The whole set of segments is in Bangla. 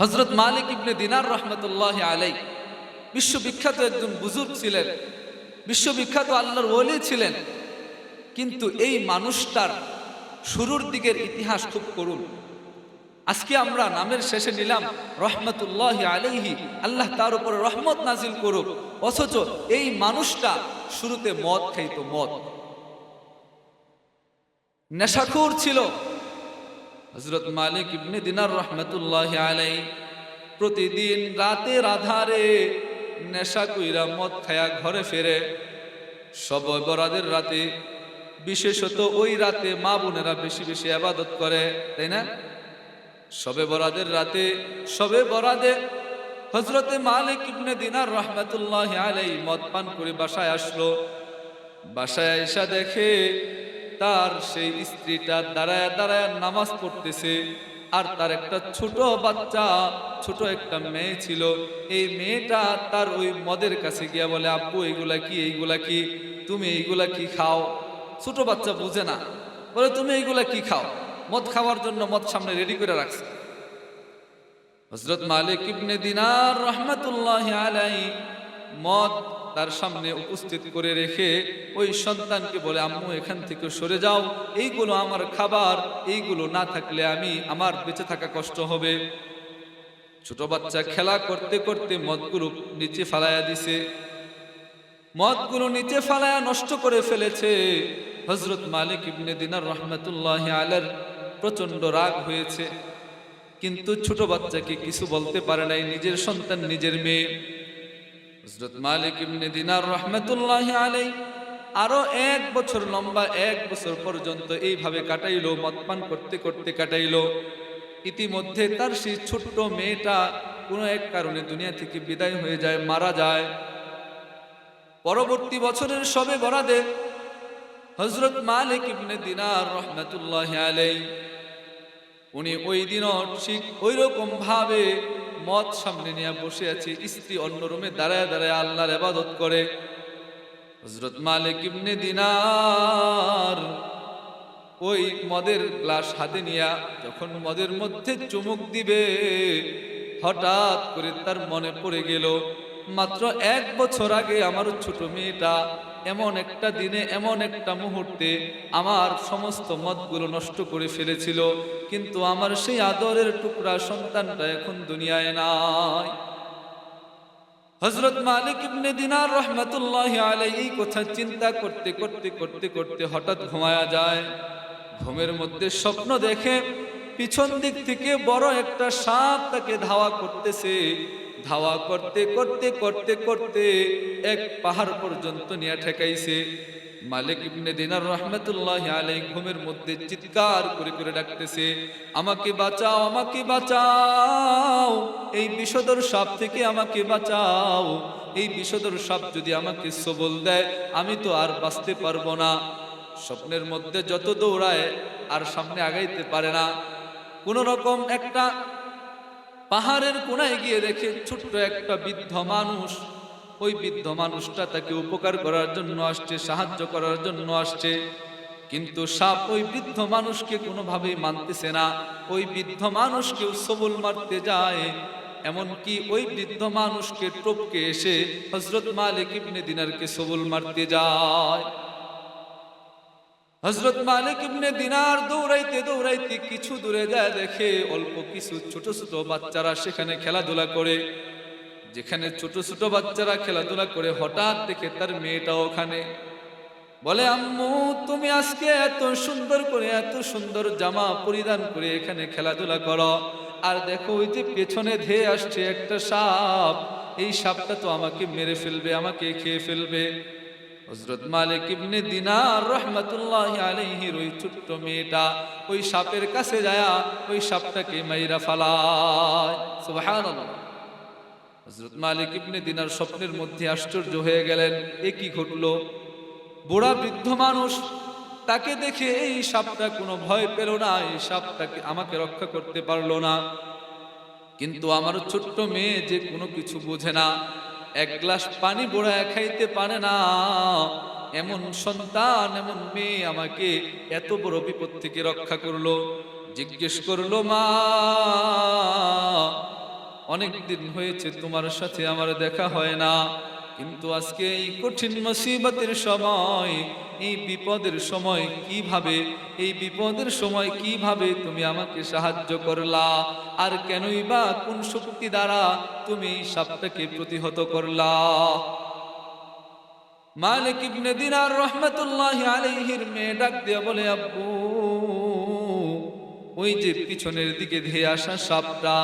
হজরত মালিক ইবনে দিনার রহমতুল্লাহ আলাই বিশ্ববিখ্যাত একজন বুজুর্গ ছিলেন, বিশ্ববিখ্যাত আল্লাহর ওলি ছিলেন। কিন্তু এই মানুষটার শুরুর দিকের ইতিহাস খুব করুন আজকে আমরা নামের শেষে নিলাম, রহমতুল্লাহ আলাইহি, আল্লাহ তার উপরে রহমত নাজিল করুক, অথচ এই মানুষটা শুরুতে মদ খাইত, মদ। নেশাখোর ছিল হজরত মালিক ইবনে দিনার রহমতুল্লাহ আলাই প্রতিদিন রাতের আধারে নেশা কইরা মদ খায়া ঘরে ফেরে। সব বরাদের রাতে, বিশেষত ওই রাতে মা বোনেরা বেশি বেশি আবাদত করে, তাই না? সবে বরাদের রাতে, সবে বরাদে হজরতে মালিক ইবনে দিনার রহমতুল্লাহ আলাই মদ পান করে বাসায় আসলো। বাসায় এসা দেখে তার সেই স্ত্রীটা দাঁড়ায় দাঁড়ায় নামাজ পড়তেছে। আর তার একটা ছোট বাচ্চা, ছোট একটা মেয়ে ছিল। এই মেয়েটা তার ওই মদের কাছে গিয়া বলে আব্বু এইগুলা কি এইগুলা কি? তুমি এইগুলা কি খাও? ছোট বাচ্চা বুঝে না। বলে, তুমি এইগুলা কি খাও? মদ খাওয়ার জন্য মদ সামনে রেডি করে রাখছে। হজরত মালিক ইবনে দিনার রহমতুল্লাহ আলাই মদ তার সামনে উপস্থিত করে রেখে ওই সন্তানকে বলে, আম্মু, এখান থেকে সরে যাও। এইগুলো আমার খাবার। এইগুলো না থাকলে আমি আমার বেঁচে থাকা কষ্ট হবে। ছোট বাচ্চা খেলা করতে করতে মদগুলো নিচে ফালায়া দিছে। মদগুলো নিচে ফালায়া নষ্ট করে ফেলেছে। হজরত মালিক ইবনে দিনার রহমতুল্লাহ আলার প্রচণ্ড রাগ হয়েছে। কিন্তু ছোট বাচ্চাকে কিছু বলতে পারে নাই। নিজের সন্তান, নিজের মেয়ে। হজরত মালিক ইবনে দিনার রহমতুল্লাহ আলাই আরও এক বছর লম্বা এক বছর পর্যন্ত এইভাবে কাটাইলো, মদপান করতে করতে কাটাইলো। ইতিমধ্যে তার সেই ছোট্ট মেয়েটা কোনো এক কারণে দুনিয়া থেকে বিদায় হয়ে যায়, মারা যায়। পরবর্তী বছরের সবে বরাদে হজরত মালিক ইবনে দিনার রহমতুল্লাহ আলাই উনি ওই দিনও ঠিক ওই ভাবে মদ সামনে নিয়ে বসে আছে। স্ত্রী অন্য রুমে দাঁড়ায় দাঁড়ায় আল্লাহর আবাদত করে। হজরত মালিক ইবনে দিনার ওই মদের গ্লাস হাতে নিয়া যখন মদের মধ্যে চুমুক দিবে, হঠাৎ করে তার মনে পড়ে গেল, মাত্র এক বছর আগে আমার ছোট মেয়েটা এমন একটা দিনে, এমন একটা মুহূর্তে আমার সমস্ত মতগুলো নষ্ট করে ফেলেছিল। কিন্তু আমার সেই আদরের টুকরা সন্তানটা এখন দুনিয়ায় নাই। হজরত মালিক ইবনে দিনার রহমতুল্লাহ আলাই এই কথা চিন্তা করতে করতে করতে করতে হঠাৎ ঘুমায়া যায়। ঘুমের মধ্যে স্বপ্ন দেখে পিছন দিক থেকে বড় একটা সাপ তাকে ধাওয়া করতেছে। ধাওয়া করতে করতে করতে করতে এক পাহাড় পর্যন্ত নিয়ে ঠেকাইছে। মালিক ইবনে দিনার রহমতুল্লাহ আলাই ঘুমের মধ্যে চিৎকার করে করে ডাকতেছে, আমাকে বাঁচাও আমাকে বাঁচাও, এই বিষদর সাপ থেকে আমাকে বাঁচাও, এই বিষদর সাপ যদি আমাকে সবল দেয়, আমি তো আর বাঁচতে পারব না। স্বপ্নের মধ্যে যত দৌড়ায়, আর সামনে আগাইতে পারে না। কোন রকম একটা পাহাড়ের কোনায় গিয়ে দেখে ছোট্ট একটা বৃদ্ধ মানুষ। ওই বৃদ্ধ মানুষটা তাকে উপকার করার জন্য আসছে, সাহায্য করার জন্য আসছে। কিন্তু সাপ ওই বৃদ্ধ মানুষকে কোনোভাবেই মানতেছে না। ওই বৃদ্ধ মানুষকেও সবল মারতে যায়। এমনকি ওই বৃদ্ধ মানুষকে টপকে এসে হজরত মালিক ইবনে দিনারকে সবল মারতে যায়। হজরত মালিক ইবনে দিনার দৌড়াইতে দৌড়াইতে কিছু দূরে যায়, দেখে অল্প কিছু ছোট ছোট বাচ্চারা সেখানে খেলাধুলা করে। যেখানে ছোট ছোট বাচ্চারা খেলাধুলা করে, হঠাৎ দেখে তার মেয়েটা ওখানে। বলে, আম্মু, তুমি আজকে এত সুন্দর করে, এত সুন্দর জামা পরিধান করে এখানে খেলাধুলা করো। আর দেখো, ওই যে পেছনে ধেয়ে আসছে একটা সাপ। এই সাপটা তো আমাকে মেরে ফেলবে, আমাকে খেয়ে ফেলবে। হজরত মালিক ইবনে দিনার রহমতুল্লাহ আলাইহির ওই ছোট্ট মেয়েটা ওই সাপের কাছে যায়া ওই সাপটাকে মাইরা ফালায়। সুবহানাল্লাহ। হজরত মালিক ইবনে দিনার স্বপ্নের মধ্যে আশ্চর্য হয়ে গেলেন, এ কি ঘটলো? বুড়া বৃদ্ধ মানুষ তাকে দেখে এই সাপটা কোনো ভয় পেল না, এই সাপটাকে আমাকে রক্ষা করতে পারল না। কিন্তু আমার ছোট্ট মেয়ে যে কোনো কিছু বোঝে না। এক গ্লাস পানি বোড়ায় খাইতে পারে না। এমন সন্তান, এমন মেয়ে আমাকে এত বড় বিপদ থেকে রক্ষা করল। জিজ্ঞেস করল, মা অনেক দিন হয়েছে তোমার সাথে আমার দেখা হয় না। কিন্তু আজকে এই কঠিন মুসিবতের সময়, এই বিপদের সময় কীভাবে, এই বিপদের সময় কীভাবে তুমি আমাকে সাহায্য করলা? আর কেনই বা কোন শক্তি দ্বারা তুমি এই সাপটাকে প্রতিহত করলা? মালিক ইবনে দিনার রহমতুল্লাহ আলাইহির মেয়ে ডাক দিয়ে বলে, আব্বু, ওই যে পিছনের দিকে ধেয়ে আসা সাপটা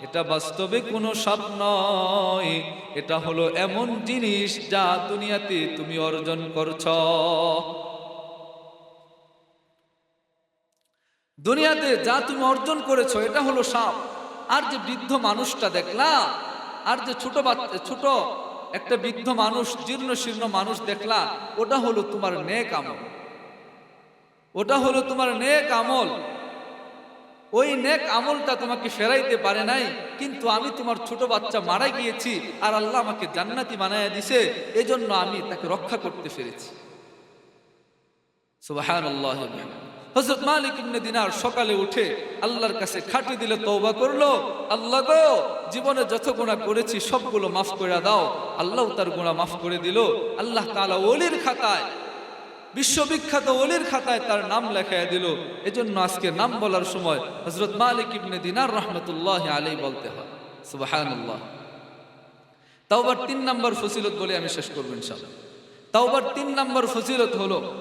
এটা বাস্তবে কোনো সাপ নয়। এটা হলো এমন জিনিস যা দুনিয়াতে তুমি অর্জন করছ। দুনিয়াতে যা তুমি অর্জন করেছ, এটা হলো সাপ। আর যে বৃদ্ধ মানুষটা দেখলা, আর যে ছোট বাচ্চা ছোট একটা বৃদ্ধ মানুষ, জীর্ণ শীর্ণ মানুষ দেখলা, ওটা হলো তোমার নেক আমল। ওটা হলো তোমার নেক আমল। ওই নেক আমলটা তোমাকে ফেরাইতে পারে নাই, কিন্তু আমি তোমার ছোট বাচ্চা মারা গিয়েছি আর আল্লাহ আমাকে জান্নাতি বানায় দিছে, এজন্য আমি তাকে রক্ষা করতে পেরেছি হযরত মালিক দিনার সকালে উঠে আল্লাহর কাছে খাটি দিলে তওবা করল, আল্লাহ গো, জীবনে যত গুনাহ করেছি সবগুলো মাফ করে দাও। আল্লাহ তার গুনাহ মাফ করে দিল। আল্লাহ তাআলা ওলির খাতায় বিশ্ববিখ্যাত ওলির খাতায় তার নাম লেখায় দিল। এজন্য আজকে নাম বলার সময় হযরত মালিক ইবনে দিনার রহমতুল্লাহ আলাই বলতে হয়। সুবহানাল্লাহ। তাওবার তিন নম্বর ফজিলত বলে আমি শেষ করব ইনশাআল্লাহ। তাওবার তিন নম্বর ফজিলত হলো,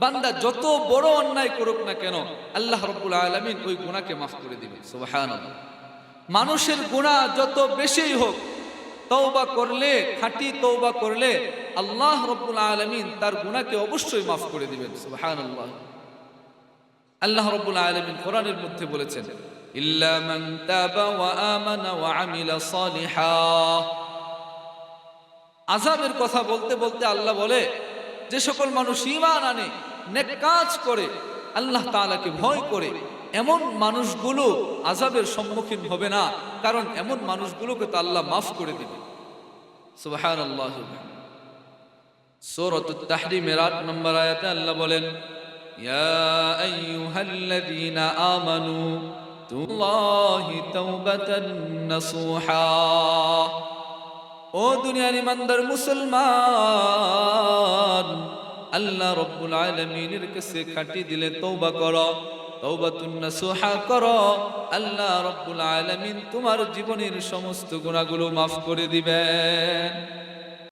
বান্দা যত বড় অন্যায় করুক না কেন, আল্লাহ রব্বুল আলমিন ওই গুণাকে মাফ করে দিবে সুবহানাল্লাহ। মানুষের গুণা যত বেশি হোক, তওবা করলে, খাঁটি তওবা করলে আল্লাহ রব্বুল আলমিন তার গুণাকে অবশ্যই মাফ করে দিবেন, সুবহানাল্লাহ। আল্লাহ আল্লাহ রব্বুল আলমিন কোরআনের মধ্যে বলেছেন ওয়া আজাবের কথা বলতে বলতে আল্লাহ বলে, যে সকল মানুষ ইমান আনে, নেক কাজ করে, আল্লাহ তাআলাকে ভয় করে, এমন মানুষগুলো আজাবের সম্মুখীন হবে না, কারণ এমন মানুষগুলোকে তো আল্লাহ মাফ করে দিবে সুবহানাল্লাহ। সূরাতুত তাহরিমের 8 নম্বর আয়াতে আল্লাহ বলেন আমানু ও মুসলমান, আল্লাহ রব্বুল আলমিনের কাছে খাটি দিলে তৌবা করো তৌবাতুন নাসুহা করো। আল্লাহ রব্বুল আলমিন তোমার জীবনের সমস্ত গুণাগুলো মাফ করে দিবেন।